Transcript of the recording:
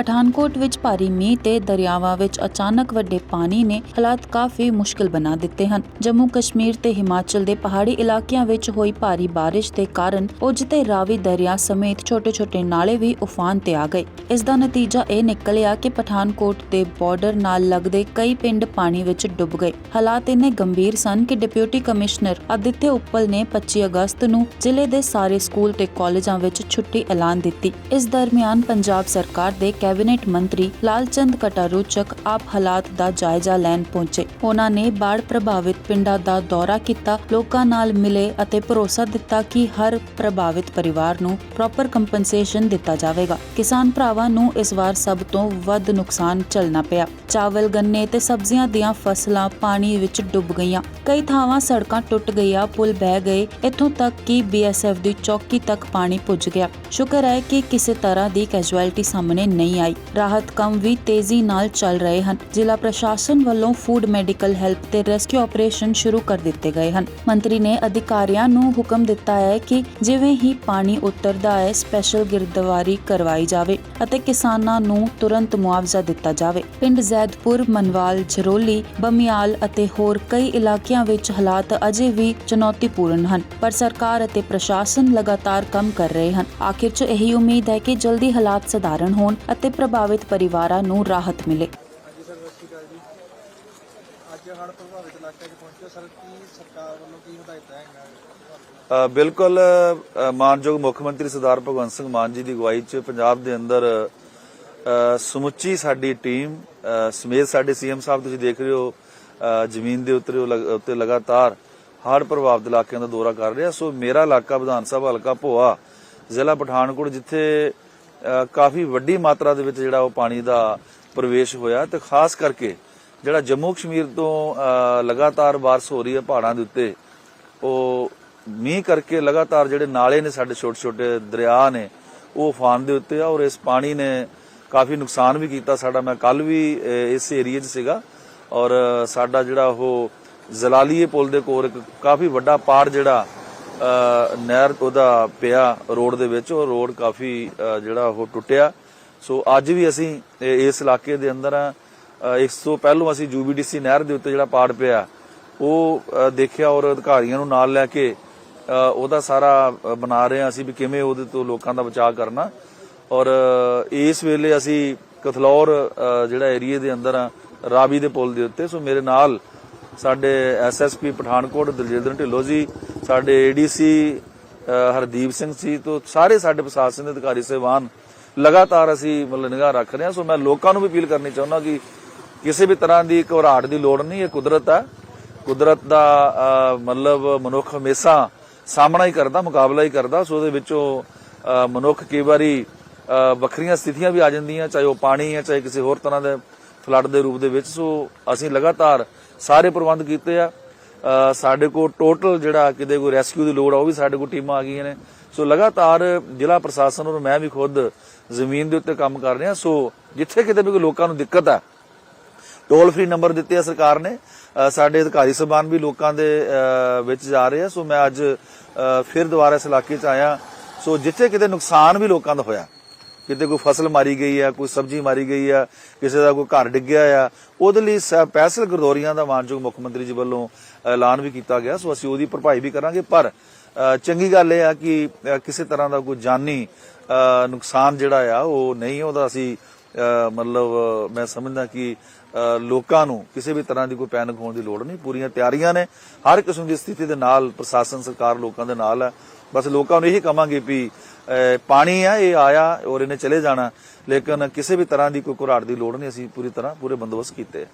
ਪਠਾਨਕੋਟ ਵਿੱਚ ਭਾਰੀ ਮੀਂਹ ਤੇ ਦਰਿਆਵਾਂ ਵਿੱਚ ਅਚਾਨਕ ਵੱਡੇ ਪਾਣੀ ਨੇ ਹਾਲਾਤ ਕਾਫੀ ਮੁਸ਼ਕਲ ਬਣਾ ਦਿੱਤੇ ਹਨ। ਜੰਮੂ ਕਸ਼ਮੀਰ ਤੇ ਹਿਮਾਚਲ ਦੇ ਪਹਾੜੀ ਇਲਾਕਿਆਂ ਵਿੱਚ ਹੋਈ ਭਾਰੀ ਬਾਰਿਸ਼ ਦੇ ਕਾਰਨ ਉਜ ਤੇ ਰਾਵੀ ਦਰਿਆ ਸਮੇਤ ਛੋਟੇ-ਛੋਟੇ ਨਾਲੇ ਵੀ ਉਫਾਨ ਤੇ ਆ ਗਏ। ਇਸ ਦਾ ਨਤੀਜਾ ਇਹ ਨਿਕਲਿਆ ਕਿ ਪਠਾਨਕੋਟ ਦੇ ਬਾਰਡਰ ਨਾਲ ਲੱਗਦੇ ਕਈ ਪਿੰਡ ਪਾਣੀ ਵਿੱਚ ਡੁੱਬ ਗਏ। ਹਾਲਾਤ ਇੰਨੇ ਗੰਭੀਰ ਸਨ ਕਿ ਡਿਪਟੀ ਕਮਿਸ਼ਨਰ ਆਦਿਤਿਆ ਉੱਪਲ ਨੇ 25 ਅਗਸਤ ਨੂੰ ਜ਼ਿਲ੍ਹੇ ਦੇ ਸਾਰੇ ਸਕੂਲ ਤੇ ਕਾਲਜਾਂ ਵਿੱਚ ਛੁੱਟੀ ਐਲਾਨ ਦਿੱਤੀ। ਇਸ ਦਰਮਿਆਨ ਪੰਜਾਬ ਸਰਕਾਰ ਦੇ ਕੈਬਨਿਟ ਮੰਤਰੀ ਲਾਲਚੰਦ ਕਟਾਰੂਚਕ ਆਪ ਹਾਲਾਤ ਦਾ ਜਾਇਜ਼ਾ ਲੈਣ ਪਹੁੰਚੇ। ਉਹਨਾਂ ਨੇ ਬਾੜ ਪ੍ਰਭਾਵਿਤ ਪਿੰਡਾਂ ਦਾ ਦੌਰਾ ਕੀਤਾ, ਲੋਕਾਂ ਨਾਲ ਮਿਲੇ ਅਤੇ ਭਰੋਸਾ ਦਿੱਤਾ ਕਿ ਹਰ ਪ੍ਰਭਾਵਿਤ ਪਰਿਵਾਰ ਨੂੰ ਪ੍ਰੋਪਰ ਕੰਪਨਸੇਸ਼ਨ ਦਿੱਤਾ ਜਾਵੇਗਾ। ਕਿਸਾਨ ਭਰਾਵਾਂ ਨੂੰ ਇਸ ਵਾਰ ਸਭ ਤੋਂ ਵੱਧ ਨੁਕਸਾਨ ਝੱਲਣਾ ਪਿਆ। ਚਾਵਲ, ਗੰਨੇ ਤੇ ਸਬਜ਼ੀਆਂ ਦੀਆਂ ਫਸਲਾਂ ਪਾਣੀ ਵਿੱਚ ਡੁੱਬ ਗਈਆਂ। ਕਈ ਥਾਵਾਂ ਸੜਕਾਂ ਟੁੱਟ ਗਈਆਂ, ਪੁਲ ਬਹਿ ਗਏ। ਇੱਥੋਂ ਤੱਕ ਕਿ ਬੀਐਸਐਫ ਦੀ ਚੌਕੀ ਤੱਕ ਪਾਣੀ ਪੁੱਜ ਗਿਆ। ਸ਼ੁਕਰ ਹੈ ਕਿ ਕਿਸੇ ਤਰ੍ਹਾਂ ਦੀ ਕੈਜੁਅਲਟੀ ਸਾਹਮਣੇ ਨਹੀਂ ਆਈ। ਰਾਹਤ ਕੰਮ ਵੀ ਤੇਜ਼ੀ ਨਾਲ ਚੱਲ ਰਹੇ ਹਨ। ਜ਼ਿਲ੍ਹਾ ਪ੍ਰਸ਼ਾਸਨ ਵੱਲੋਂ ਫੂਡ ਮੈਡੀਕਲ ਹੈਲਪ ਤੇ ਰੈਸਕਿਊ ਆਪਰੇਸ਼ਨ ਸ਼ੁਰੂ ਕਰ ਦਿੱਤੇ ਗਏ ਹਨ। ਮੰਤਰੀ ਨੇ ਅਧਿਕਾਰੀਆਂ ਨੂੰ ਹੁਕਮ ਦਿੱਤਾ ਹੈ ਕਿ ਜਿਵੇਂ ਹੀ ਪਾਣੀ ਉਤਰਦਾ ਹੈ, ਸਪੈਸ਼ਲ ਗਿਰਦਵਾਰੀ ਕਰਵਾਈ ਜਾਵੇ ਅਤੇ ਕਿਸਾਨਾਂ ਨੂੰ ਤੁਰੰਤ ਮੁਆਵਜ਼ਾ ਦਿੱਤਾ ਜਾਵੇ। ਪਿੰਡ ਜ਼ੈਦਪੁਰ, ਮਨਵਾਲ, ਝਰੋਲੀ, ਬਮਿਆਲ ਅਤੇ ਹੋਰ ਕਈ ਇਲਾਕਿਆਂ ਵਿੱਚ ਹਾਲਾਤ ਅਜੇ ਵੀ ਚੁਣੌਤੀਪੂਰਨ ਹਨ, ਪਰ ਸਰਕਾਰ ਅਤੇ ਪ੍ਰਸ਼ਾਸਨ ਲਗਾਤਾਰ ਕੰਮ ਕਰ ਰਹੇ ਹਨ। ਆਖਿਰ 'ਚ ਇਹੀ ਉਮੀਦ ਹੈ ਕਿ ਜਲਦੀ ਹਾਲਾਤ ਸਧਾਰਨ ਹੋਣ ਅਤੇ ਪ੍ਰਭਾਵਿਤ ਪਰਿਵਾਰਾਂ ਨੂੰ ਰਾਹਤ ਮਿਲੇ। ਹਾਂਜੀ ਸਰ ਸਤਿ ਸ਼੍ਰੀ ਅਕਾਲ ਜੀ। ਅੱਜ ਹੜ੍ਹ ਪ੍ਰਭਾਵਿਤ ਇਲਾਕੇ 'ਚ ਪਹੁੰਚੇ ਹੋ। ਸਰ ਕੀ ਸਰਕਾਰ ਵੱਲੋਂ ਕੀ ਹਦਾਇਤਾਂ ਹੈਗੀਆਂ ਅ, ਬਿਲਕੁਲ ਅ, ਮਾਨਯੋਗ ਮੁੱਖ ਮੰਤਰੀ ਸਰਦਾਰ ਭਗਵੰਤ ਸਿੰਘ ਮਾਨ ਜੀ ਦੀ ਅਗਵਾਈ 'ਚ ਪੰਜਾਬ ਦੇ ਅੰਦਰ ਅ, ਸਮੁੱਚੀ ਸਾਡੀ ਟੀਮ ਅ, ਸਮੇਤ ਸਾਡੇ ਸੀਐਮ ਸਾਹਿਬ ਤੁਸੀਂ ਦੇਖ ਰਹੇ ਹੋ ਅ, ਜ਼ਮੀਨ ਦੇ ਉੱਤੇ ਲਗ- ਉੱਤੇ ਲਗਾਤਾਰ ਹੜ੍ਹ ਪ੍ਰਭਾਵਿਤ ਇਲਾਕਿਆਂ ਦਾ ਦੌਰਾ ਕਰ ਰਿਹਾ। ਸੋ ਮੇਰਾ ਇਲਾਕਾ ਵਿਧਾਨ ਸਭਾ ਹਲਕਾ ਭੋਆ ਜ਼ਿਲ੍ਹਾ ਪਠਾਨਕੋਟ ਜਿੱਥੇ ਕਾਫੀ ਵੱਡੀ ਮਾਤਰਾ ਦੇ ਵਿੱਚ ਜਿਹੜਾ ਉਹ ਪਾਣੀ ਦਾ ਪ੍ਰਵੇਸ਼ ਹੋਇਆ ਤੇ ਖਾਸ ਕਰਕੇ ਜਿਹੜਾ ਜੰਮੂ ਕਸ਼ਮੀਰ ਤੋਂ ਲਗਾਤਾਰ ਬਾਰਿਸ਼ ਹੋ ਰਹੀ ਹੈ ਪਹਾੜਾਂ ਦੇ ਉੱਤੇ, ਉਹ ਮੀਂਹ ਕਰਕੇ ਲਗਾਤਾਰ ਜਿਹੜੇ ਨਾਲੇ ਨੇ ਸਾਡੇ ਛੋਟੇ ਛੋਟੇ ਦਰਿਆ ਨੇ, ਉਹ ਉਫਾਨ ਦੇ ਉੱਤੇ ਆ ਔਰ ਇਸ ਪਾਣੀ ਨੇ ਕਾਫੀ ਨੁਕਸਾਨ ਵੀ ਕੀਤਾ ਸਾਡਾ। ਮੈਂ ਕੱਲ ਵੀ ਇਸ ਏਰੀਏ 'ਚ ਸੀਗਾ ਔਰ ਸਾਡਾ ਜਿਹੜਾ ਉਹ ਜ਼ਲਾਲੀਏ ਪੁਲ ਦੇ ਕੋਲ ਇੱਕ ਕਾਫੀ ਵੱਡਾ ਪਾੜ ਜਿਹੜਾ ਨਹਿਰ ਉਹਦਾ ਪਿਆ ਰੋਡ ਦੇ ਵਿੱਚ ਉਹ ਰੋਡ ਕਾਫੀ ਜਿਹੜਾ ਉਹ ਟੁੱਟਿਆ। ਸੋ ਅੱਜ ਵੀ ਅਸੀਂ ਇਸ ਇਲਾਕੇ ਦੇ ਅੰਦਰ ਆ। ਅਹ, ਇਸ ਤੋਂ ਪਹਿਲਾਂ ਅਸੀਂ ਯੂਬੀਡੀਸੀ ਨਹਿਰ ਦੇ ਉੱਤੇ ਜਿਹੜਾ ਪਾੜ ਪਿਆ ਉਹ ਦੇਖਿਆ ਔਰ ਅਧਿਕਾਰੀਆਂ ਨੂੰ ਨਾਲ ਲੈ ਕੇ ਉਹਦਾ ਸਾਰਾ ਬਣਾ ਰਹੇ ਹਾਂ ਅਸੀਂ ਵੀ ਕਿਵੇਂ ਉਹਦੇ ਤੋਂ ਲੋਕਾਂ ਦਾ ਬਚਾਅ ਕਰਨਾ। ਔਰ ਇਸ ਵੇਲੇ ਅਸੀਂ ਕਥਲੌਰ ਜਿਹੜਾ ਏਰੀਏ ਦੇ ਅੰਦਰ ਆ ਰਾਵੀ ਦੇ ਪੁਲ ਦੇ ਉੱਤੇ। ਸੋ ਮੇਰੇ ਨਾਲ ਸਾਡੇ ਐਸਐਸਪੀ ਪਠਾਨਕੋਟ ਦਲਜਿੰਦਰ ਢਿੱਲੋਂ ਜੀ ਸਾਡੇ ਏਡੀਸੀ ਹਰਦੀਪ ਸਿੰਘ ਸੀ ਤੋਂ ਸਾਰੇ ਸਾਡੇ ਪ੍ਰਸ਼ਾਸਨ ਦੇ ਅਧਿਕਾਰੀ ਸਹਿਬਾਨ ਲਗਾਤਾਰ ਅਸੀਂ ਮਤਲਬ ਨਿਗਾਹ ਰੱਖ ਰਹੇ ਹਾਂ। ਸੋ ਮੈਂ ਲੋਕਾਂ ਨੂੰ ਵੀ ਅਪੀਲ ਕਰਨੀ ਚਾਹੁੰਦਾ ਕਿ ਕਿਸੇ ਵੀ ਤਰ੍ਹਾਂ ਦੀ ਘਬਰਾਹਟ ਦੀ ਲੋੜ ਨਹੀਂ, ਇਹ ਕੁਦਰਤ ਹੈ ਕੁਦਰਤ ਦਾ ਮਤਲਬ ਮਨੁੱਖ ਹਮੇਸ਼ਾ ਸਾਹਮਣਾ ਹੀ ਕਰਦਾ, ਮੁਕਾਬਲਾ ਹੀ ਕਰਦਾ। ਸੋ ਉਹਦੇ ਵਿੱਚੋਂ ਮਨੁੱਖ ਕਈ ਵਾਰੀ ਵੱਖਰੀਆਂ ਸਥਿਤੀਆਂ ਵੀ ਆ ਜਾਂਦੀਆਂ, ਚਾਹੇ ਉਹ ਪਾਣੀ ਹੈ ਚਾਹੇ ਕਿਸੇ ਹੋਰ ਤਰ੍ਹਾਂ ਦੇ ਫਲੱਡ ਦੇ ਰੂਪ ਦੇ ਵਿੱਚ। ਸੋ ਅਸੀਂ ਲਗਾਤਾਰ ਸਾਰੇ ਪ੍ਰਬੰਧ ਕੀਤੇ ਆ। ਸਾਡੇ ਕੋਲ ਟੋਟਲ ਜਿਹੜਾ ਕਿਤੇ ਕੋਈ ਰੈਸਕਿਊ ਦੀ ਲੋੜ ਆ, ਉਹ ਵੀ ਸਾਡੇ ਕੋਲ ਟੀਮਾਂ ਆ ਗਈਆਂ ਨੇ। ਸੋ ਲਗਾਤਾਰ ਜ਼ਿਲ੍ਹਾ ਪ੍ਰਸ਼ਾਸਨ ਔਰ ਮੈਂ ਵੀ ਖੁਦ ਜ਼ਮੀਨ ਦੇ ਉੱਤੇ ਕੰਮ ਕਰ ਰਿਹਾ। ਸੋ ਜਿੱਥੇ ਕਿਤੇ ਵੀ ਕੋਈ ਲੋਕਾਂ ਨੂੰ ਦਿੱਕਤ ਆ ਟੋਲ ਫ੍ਰੀ ਨੰਬਰ ਦਿੱਤੇ ਆ ਸਰਕਾਰ ਨੇ। ਸਾਡੇ ਅਧਿਕਾਰੀ ਸਭਾਨ ਵੀ ਲੋਕਾਂ ਦੇ ਵਿੱਚ ਜਾ ਰਹੇ ਆ। ਸੋ ਮੈਂ ਅੱਜ ਫਿਰ ਦੁਬਾਰਾ ਇਸ ਇਲਾਕੇ 'ਚ ਆਇਆ। ਸੋ ਜਿੱਥੇ ਕਿਤੇ ਨੁਕਸਾਨ ਵੀ ਲੋਕਾਂ ਦਾ ਹੋਇਆ ਕਿਤੇ ਕੋਈ ਫਸਲ ਮਾਰੀ ਗਈ ਆ, ਕੋਈ ਸਬਜ਼ੀ ਮਾਰੀ ਗਈ ਆ, ਕਿਸੇ ਦਾ ਕੋਈ ਘਰ ਡਿੱਗਿਆ ਆ, ਉਹਦੇ ਲਈ ਸਪੈਸ਼ਲ ਗਰਦੌਰੀਆਂ ਦਾ ਮਾਨਯੋਗ ਮੁੱਖ ਮੰਤਰੀ ਜੀ ਵੱਲੋਂ ਐਲਾਨ ਵੀ ਕੀਤਾ ਗਿਆ, ਸੋ ਅਸੀਂ ਉਹਦੀ ਭਰਪਾਈ ਵੀ ਕਰਾਂਗੇ, ਪਰ ਚੰਗੀ ਗੱਲ ਇਹ ਆ ਕਿ ਕਿਸੇ ਤਰ੍ਹਾਂ ਦਾ ਕੋਈ ਜਾਨੀ ਨੁਕਸਾਨ ਜਿਹੜਾ ਆ, ਉਹ ਨਹੀਂ ਉਹਦਾ ਅਸੀਂ ਮਤਲਬ ਮੈਂ ਸਮਝਦਾ ਕਿ ਲੋਕਾਂ ਨੂੰ ਕਿਸੇ ਵੀ ਤਰ੍ਹਾਂ ਦੀ ਕੋਈ ਪੈਨਿਕ ਹੋਣ ਦੀ ਲੋੜ ਨਹੀਂ, ਪੂਰੀਆਂ ਤਿਆਰੀਆਂ ਨੇ, ਹਰ ਕਿਸਮ ਦੀ ਸਥਿਤੀ ਦੇ ਨਾਲ, ਪ੍ਰਸ਼ਾਸਨ, ਸਰਕਾਰ ਲੋਕਾਂ ਦੇ ਨਾਲ ਹੈ ਬਸ ਲੋਕਾਂ ਨੂੰ ਇਹੀ ਕਹਾਂਗੇ ਵੀ ਪਾਣੀ ਆ, ਇਹ ਆਇਆ ਔਰ ਇਹਨੇ ਚਲੇ ਜਾਣਾ। ਲੇਕਿਨ ਕਿਸੇ ਵੀ ਤਰ੍ਹਾਂ ਦੀ ਕੋਈ ਘੁਰਾੜ ਦੀ ਲੋੜ ਨਹੀਂ, ਅਸੀਂ ਪੂਰੀ ਤਰ੍ਹਾਂ ਪੂਰੇ ਬੰਦੋਬਸਤ ਕੀਤੇ।